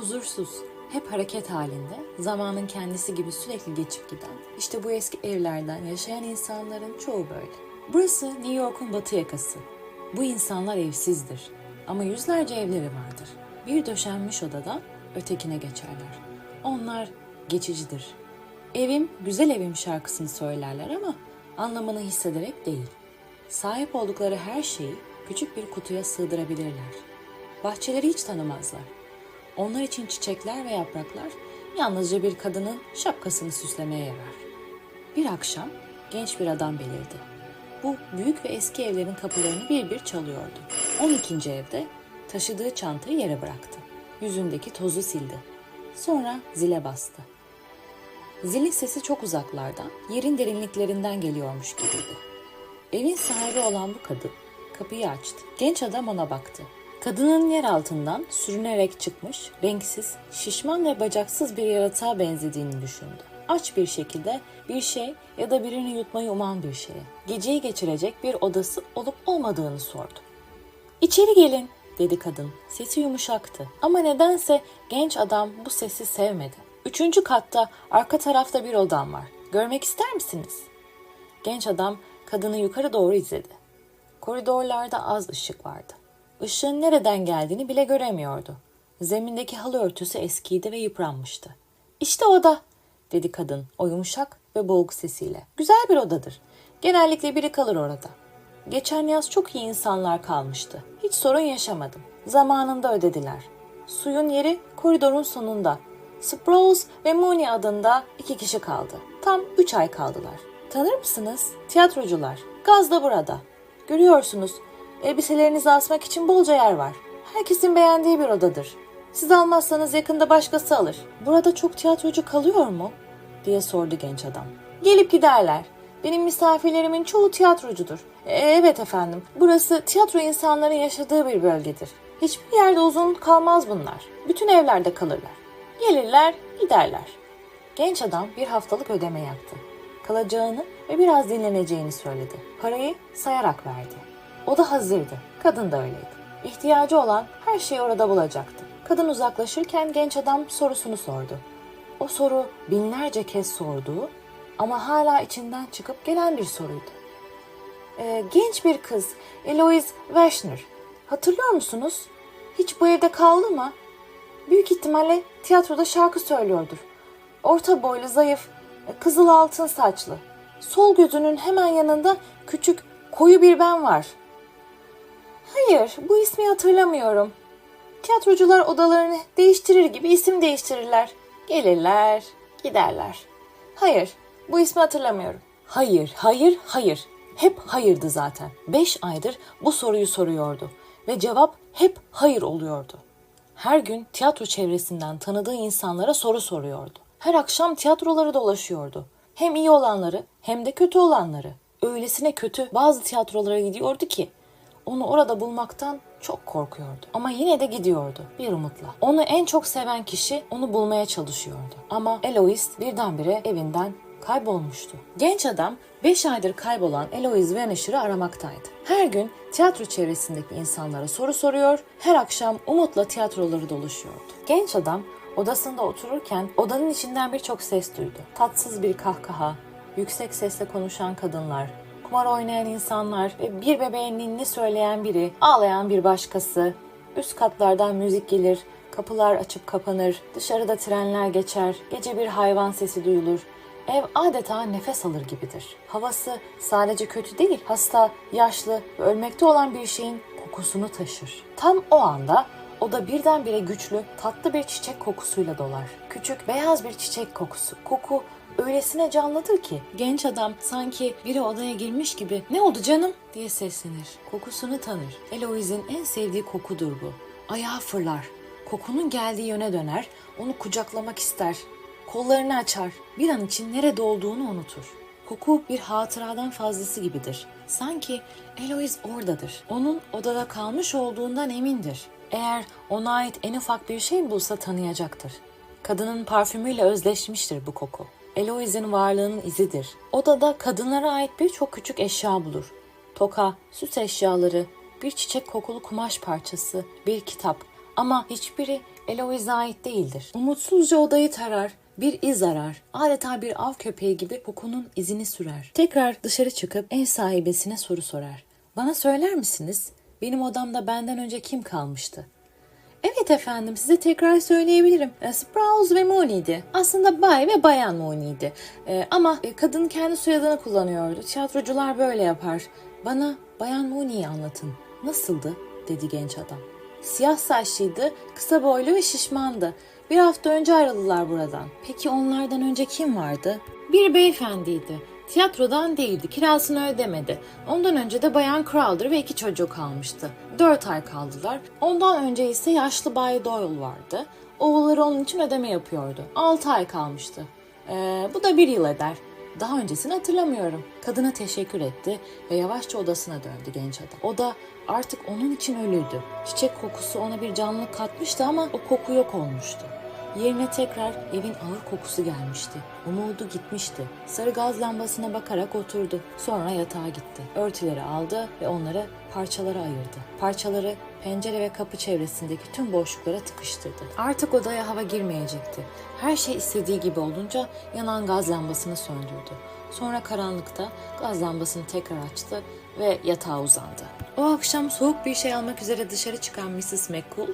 huzursuz, hep hareket halinde, zamanın kendisi gibi sürekli geçip giden, işte bu eski evlerden yaşayan insanların çoğu böyle. Burası New York'un batı yakası. Bu insanlar evsizdir ama yüzlerce evleri vardır. Bir döşenmiş odadan ötekine geçerler. Onlar geçicidir. Evim, güzel evim şarkısını söylerler ama anlamını hissederek değil. Sahip oldukları her şeyi küçük bir kutuya sığdırabilirler. Bahçeleri hiç tanımazlar. Onlar için çiçekler ve yapraklar yalnızca bir kadının şapkasını süslemeye yarar. Bir akşam genç bir adam belirdi. Bu büyük ve eski evlerin kapılarını bir bir çalıyordu. 12. evde taşıdığı çantayı yere bıraktı. Yüzündeki tozu sildi. Sonra zile bastı. Zilin sesi çok uzaklardan, yerin derinliklerinden geliyormuş gibiydi. Evin sahibi olan bu kadın kapıyı açtı. Genç adam ona baktı. Kadının yer altından sürünerek çıkmış, renksiz, şişman ve bacaksız bir yaratığa benzediğini düşündü. Aç bir şekilde bir şey ya da birini yutmayı uman bir şeye, geceyi geçirecek bir odası olup olmadığını sordu. İçeri gelin dedi kadın. Sesi yumuşaktı ama nedense genç adam bu sesi sevmedi. Üçüncü katta arka tarafta bir odam var. Görmek ister misiniz? Genç adam kadını yukarı doğru izledi. Koridorlarda az ışık vardı. Işığın nereden geldiğini bile göremiyordu. Zemindeki halı örtüsü eskiydi ve yıpranmıştı. İşte oda, dedi kadın o yumuşak ve boğuk sesiyle. Güzel bir odadır. Genellikle biri kalır orada. Geçen yaz çok iyi insanlar kalmıştı. Hiç sorun yaşamadım. Zamanında ödediler. Suyun yeri koridorun sonunda. Sprouse ve Mooney adında iki kişi kaldı. Tam üç ay kaldılar. Tanır mısınız? Tiyatrocular. Gaz da burada. Görüyorsunuz, elbiselerinizi asmak için bolca yer var. Herkesin beğendiği bir odadır. Siz almazsanız yakında başkası alır. Burada çok tiyatrocu kalıyor mu? diye sordu genç adam. Gelip giderler. Benim misafirlerimin çoğu tiyatrocudur. "E, evet efendim. Burası tiyatro insanların yaşadığı bir bölgedir. Hiçbir yerde uzun kalmaz bunlar. Bütün evlerde kalırlar. Gelirler, giderler. Genç adam bir haftalık ödeme yaptı. Kalacağını ve biraz dinleneceğini söyledi. Parayı sayarak verdi. O da hazırdı. Kadın da öyleydi. İhtiyacı olan her şeyi orada bulacaktı. Kadın uzaklaşırken genç adam sorusunu sordu. O soru binlerce kez sorduğu ama hala içinden çıkıp gelen bir soruydu. Ee, genç bir kız, Eloise Washner. Hatırlıyor musunuz? Hiç bu evde kaldı mı? Büyük ihtimalle tiyatroda şarkı söylüyordur. Orta boylu, zayıf, e, kızıl altın saçlı. Sol gözünün hemen yanında küçük, koyu bir ben var. Hayır, bu ismi hatırlamıyorum. Tiyatrocular odalarını değiştirir gibi isim değiştirirler. Gelirler, giderler. Hayır, bu ismi hatırlamıyorum. Hayır, hayır, hayır. Hep hayırdı zaten. Beş aydır bu soruyu soruyordu. Ve cevap hep hayır oluyordu. Her gün tiyatro çevresinden tanıdığı insanlara soru soruyordu. Her akşam tiyatroları dolaşıyordu. Hem iyi olanları hem de kötü olanları. Öylesine kötü bazı tiyatrolara gidiyordu ki onu orada bulmaktan çok korkuyordu. Ama yine de gidiyordu bir umutla. Onu en çok seven kişi onu bulmaya çalışıyordu. Ama Eloise birdenbire evinden kaybolmuştu. Genç adam 5 aydır kaybolan Eloise Vanisher'ı aramaktaydı. Her gün tiyatro çevresindeki insanlara soru soruyor, her akşam umutla tiyatroları dolaşıyordu. Genç adam odasında otururken odanın içinden birçok ses duydu. Tatsız bir kahkaha, yüksek sesle konuşan kadınlar, kumar oynayan insanlar ve bir bebeğin ninni söyleyen biri, ağlayan bir başkası. Üst katlardan müzik gelir, kapılar açıp kapanır, dışarıda trenler geçer, gece bir hayvan sesi duyulur. Ev adeta nefes alır gibidir. Havası sadece kötü değil, hasta, yaşlı ve ölmekte olan bir şeyin kokusunu taşır. Tam o anda oda birdenbire güçlü, tatlı bir çiçek kokusuyla dolar. Küçük, beyaz bir çiçek kokusu. Koku öylesine canlıdır ki genç adam sanki biri odaya girmiş gibi ne oldu canım diye seslenir. Kokusunu tanır. Eloise'in en sevdiği kokudur bu. Ayağı fırlar. Kokunun geldiği yöne döner, onu kucaklamak ister. Kollarını açar. Bir an için nerede olduğunu unutur. Koku bir hatıradan fazlası gibidir. Sanki Eloise oradadır. Onun odada kalmış olduğundan emindir. Eğer ona ait en ufak bir şey bulsa tanıyacaktır. Kadının parfümüyle özleşmiştir bu koku. Eloise'in varlığının izidir. Odada kadınlara ait birçok küçük eşya bulur. Toka, süs eşyaları, bir çiçek kokulu kumaş parçası, bir kitap. Ama hiçbiri Eloise'e ait değildir. Umutsuzca odayı tarar, bir iz arar. Adeta bir av köpeği gibi kokunun izini sürer. Tekrar dışarı çıkıp ev sahibesine soru sorar. Bana söyler misiniz? Benim odamda benden önce kim kalmıştı? Evet efendim size tekrar söyleyebilirim. E, Sprouse ve Mooney'di. Aslında Bay ve Bayan Mooney'di. E, ama e, kadın kendi soyadını kullanıyordu. Tiyatrocular böyle yapar. Bana Bayan Mooney'i anlatın. Nasıldı? dedi genç adam. Siyah saçlıydı, kısa boylu ve şişmandı. Bir hafta önce ayrıldılar buradan. Peki onlardan önce kim vardı? Bir beyefendiydi. Tiyatrodan değildi, kirasını ödemedi. Ondan önce de Bayan Crowder ve iki çocuğu kalmıştı. Dört ay kaldılar. Ondan önce ise yaşlı Bay Doyle vardı. Oğulları onun için ödeme yapıyordu. Altı ay kalmıştı. Ee, bu da bir yıl eder. Daha öncesini hatırlamıyorum. Kadına teşekkür etti ve yavaşça odasına döndü genç adam. O da artık onun için ölüydü. Çiçek kokusu ona bir canlılık katmıştı ama o koku yok olmuştu. Yerine tekrar evin ağır kokusu gelmişti. Umudu gitmişti. Sarı gaz lambasına bakarak oturdu. Sonra yatağa gitti. Örtüleri aldı ve onları parçalara ayırdı. Parçaları pencere ve kapı çevresindeki tüm boşluklara tıkıştırdı. Artık odaya hava girmeyecekti. Her şey istediği gibi olunca yanan gaz lambasını söndürdü. Sonra karanlıkta gaz lambasını tekrar açtı ve yatağa uzandı. O akşam soğuk bir şey almak üzere dışarı çıkan Mrs. McCool,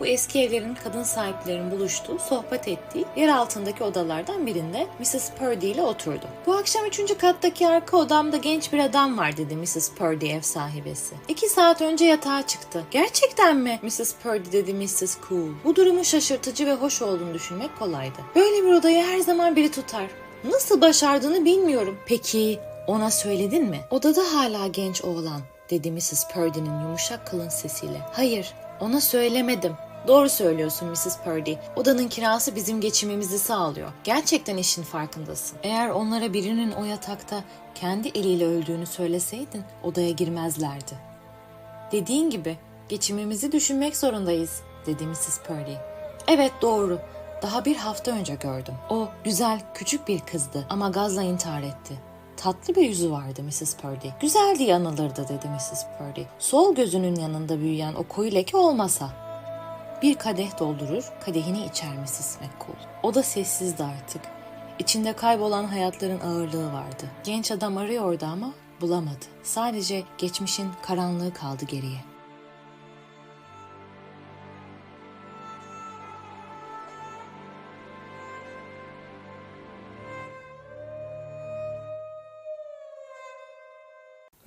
bu eski evlerin kadın sahiplerinin buluştuğu, sohbet ettiği yer altındaki odalardan birinde Mrs. Purdy ile oturdu. Bu akşam üçüncü kattaki arka odamda genç bir adam var dedi Mrs. Purdy ev sahibesi. İki saat önce yatağa çıktı. Gerçekten mi? Mrs. Purdy dedi Mrs. Cool. Bu durumun şaşırtıcı ve hoş olduğunu düşünmek kolaydı. Böyle bir odayı her zaman biri tutar. Nasıl başardığını bilmiyorum. Peki ona söyledin mi? Odada hala genç oğlan dedi Mrs. Purdy'nin yumuşak kalın sesiyle. Hayır, ona söylemedim. Doğru söylüyorsun Mrs. Purdy. Odanın kirası bizim geçimimizi sağlıyor. Gerçekten işin farkındasın. Eğer onlara birinin o yatakta kendi eliyle öldüğünü söyleseydin odaya girmezlerdi. Dediğin gibi geçimimizi düşünmek zorundayız dedi Mrs. Purdy. Evet doğru. Daha bir hafta önce gördüm. O güzel küçük bir kızdı ama gazla intihar etti. Tatlı bir yüzü vardı Mrs. Purdy. Güzel diye anılırdı dedi Mrs. Purdy. Sol gözünün yanında büyüyen o koyu leke olmasa. Bir kadeh doldurur, kadehini içer Mrs. McCool. O da sessizdi artık. İçinde kaybolan hayatların ağırlığı vardı. Genç adam arıyordu ama bulamadı. Sadece geçmişin karanlığı kaldı geriye.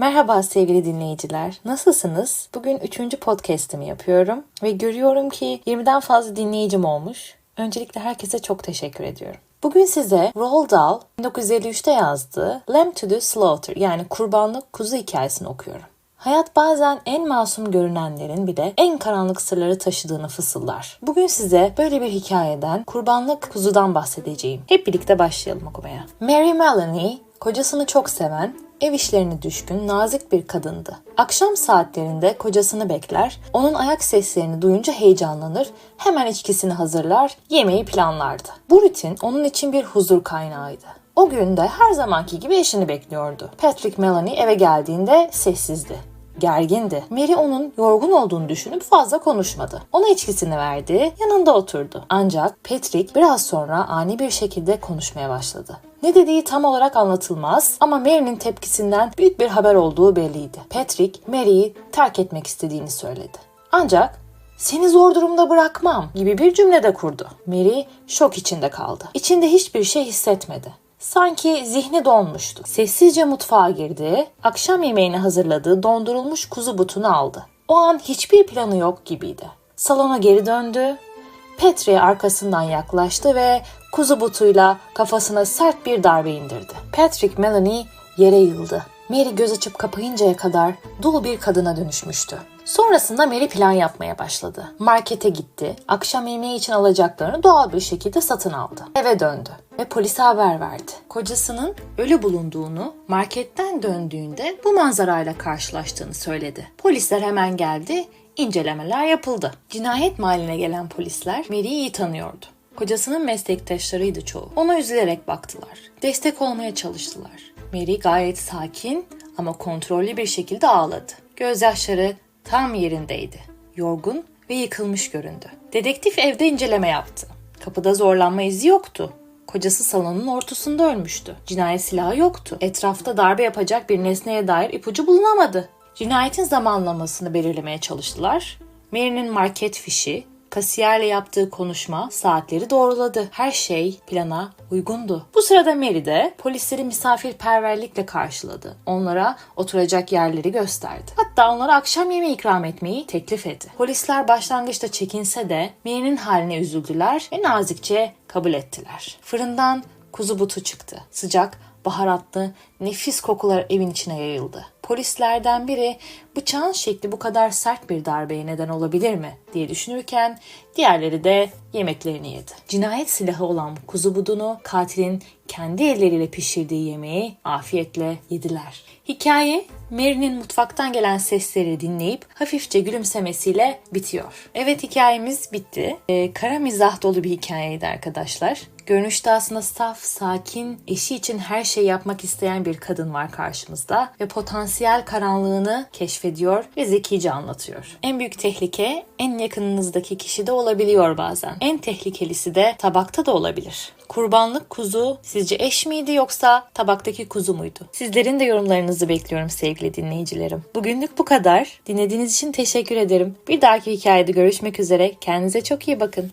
Merhaba sevgili dinleyiciler. Nasılsınız? Bugün üçüncü podcast'imi yapıyorum ve görüyorum ki 20'den fazla dinleyicim olmuş. Öncelikle herkese çok teşekkür ediyorum. Bugün size Roald Dahl 1953'te yazdığı Lamb to the Slaughter yani kurbanlık kuzu hikayesini okuyorum. Hayat bazen en masum görünenlerin bir de en karanlık sırları taşıdığını fısıldar. Bugün size böyle bir hikayeden, kurbanlık kuzudan bahsedeceğim. Hep birlikte başlayalım okumaya. Mary Melanie, kocasını çok seven, ev işlerine düşkün, nazik bir kadındı. Akşam saatlerinde kocasını bekler, onun ayak seslerini duyunca heyecanlanır, hemen içkisini hazırlar, yemeği planlardı. Bu rutin onun için bir huzur kaynağıydı. O gün de her zamanki gibi eşini bekliyordu. Patrick Melanie eve geldiğinde sessizdi gergindi. Mary onun yorgun olduğunu düşünüp fazla konuşmadı. Ona içkisini verdi, yanında oturdu. Ancak Patrick biraz sonra ani bir şekilde konuşmaya başladı. Ne dediği tam olarak anlatılmaz ama Mary'nin tepkisinden büyük bir haber olduğu belliydi. Patrick, Mary'i terk etmek istediğini söyledi. Ancak seni zor durumda bırakmam gibi bir cümlede kurdu. Mary şok içinde kaldı. İçinde hiçbir şey hissetmedi. Sanki zihni donmuştu. Sessizce mutfağa girdi, akşam yemeğini hazırladığı dondurulmuş kuzu butunu aldı. O an hiçbir planı yok gibiydi. Salona geri döndü, Petri'ye arkasından yaklaştı ve kuzu butuyla kafasına sert bir darbe indirdi. Patrick Melanie yere yıldı. Mary göz açıp kapayıncaya kadar dul bir kadına dönüşmüştü. Sonrasında Mary plan yapmaya başladı. Markete gitti, akşam yemeği için alacaklarını doğal bir şekilde satın aldı. Eve döndü ve polise haber verdi. Kocasının ölü bulunduğunu, marketten döndüğünde bu manzarayla karşılaştığını söyledi. Polisler hemen geldi, incelemeler yapıldı. Cinayet mahalline gelen polisler Mary'i iyi tanıyordu. Kocasının meslektaşlarıydı çoğu. Ona üzülerek baktılar. Destek olmaya çalıştılar. Mary gayet sakin ama kontrollü bir şekilde ağladı. Gözyaşları tam yerindeydi. Yorgun ve yıkılmış göründü. Dedektif evde inceleme yaptı. Kapıda zorlanma izi yoktu. Kocası salonun ortasında ölmüştü. Cinayet silahı yoktu. Etrafta darbe yapacak bir nesneye dair ipucu bulunamadı. Cinayetin zamanlamasını belirlemeye çalıştılar. Mary'nin market fişi, kasiyerle yaptığı konuşma saatleri doğruladı. Her şey plana uygundu. Bu sırada Mary de polisleri misafirperverlikle karşıladı. Onlara oturacak yerleri gösterdi. Hatta onlara akşam yemeği ikram etmeyi teklif etti. Polisler başlangıçta çekinse de Mary'nin haline üzüldüler ve nazikçe kabul ettiler. Fırından kuzu butu çıktı. Sıcak, baharatlı, nefis kokular evin içine yayıldı. Polislerden biri bıçağın şekli bu kadar sert bir darbeye neden olabilir mi diye düşünürken diğerleri de yemeklerini yedi. Cinayet silahı olan kuzu budunu katilin kendi elleriyle pişirdiği yemeği afiyetle yediler. Hikaye Mary'nin mutfaktan gelen sesleri dinleyip hafifçe gülümsemesiyle bitiyor. Evet hikayemiz bitti. Ee, kara mizah dolu bir hikayeydi arkadaşlar. Görünüşte aslında saf, sakin, eşi için her şeyi yapmak isteyen bir kadın var karşımızda ve potansiyel karanlığını keşfediyor ve zekice anlatıyor. En büyük tehlike en yakınınızdaki kişide olabiliyor bazen. En tehlikelisi de tabakta da olabilir. Kurbanlık kuzu sizce eş miydi yoksa tabaktaki kuzu muydu? Sizlerin de yorumlarınızı bekliyorum sevgili dinleyicilerim. Bugünlük bu kadar. Dinlediğiniz için teşekkür ederim. Bir dahaki hikayede görüşmek üzere. Kendinize çok iyi bakın.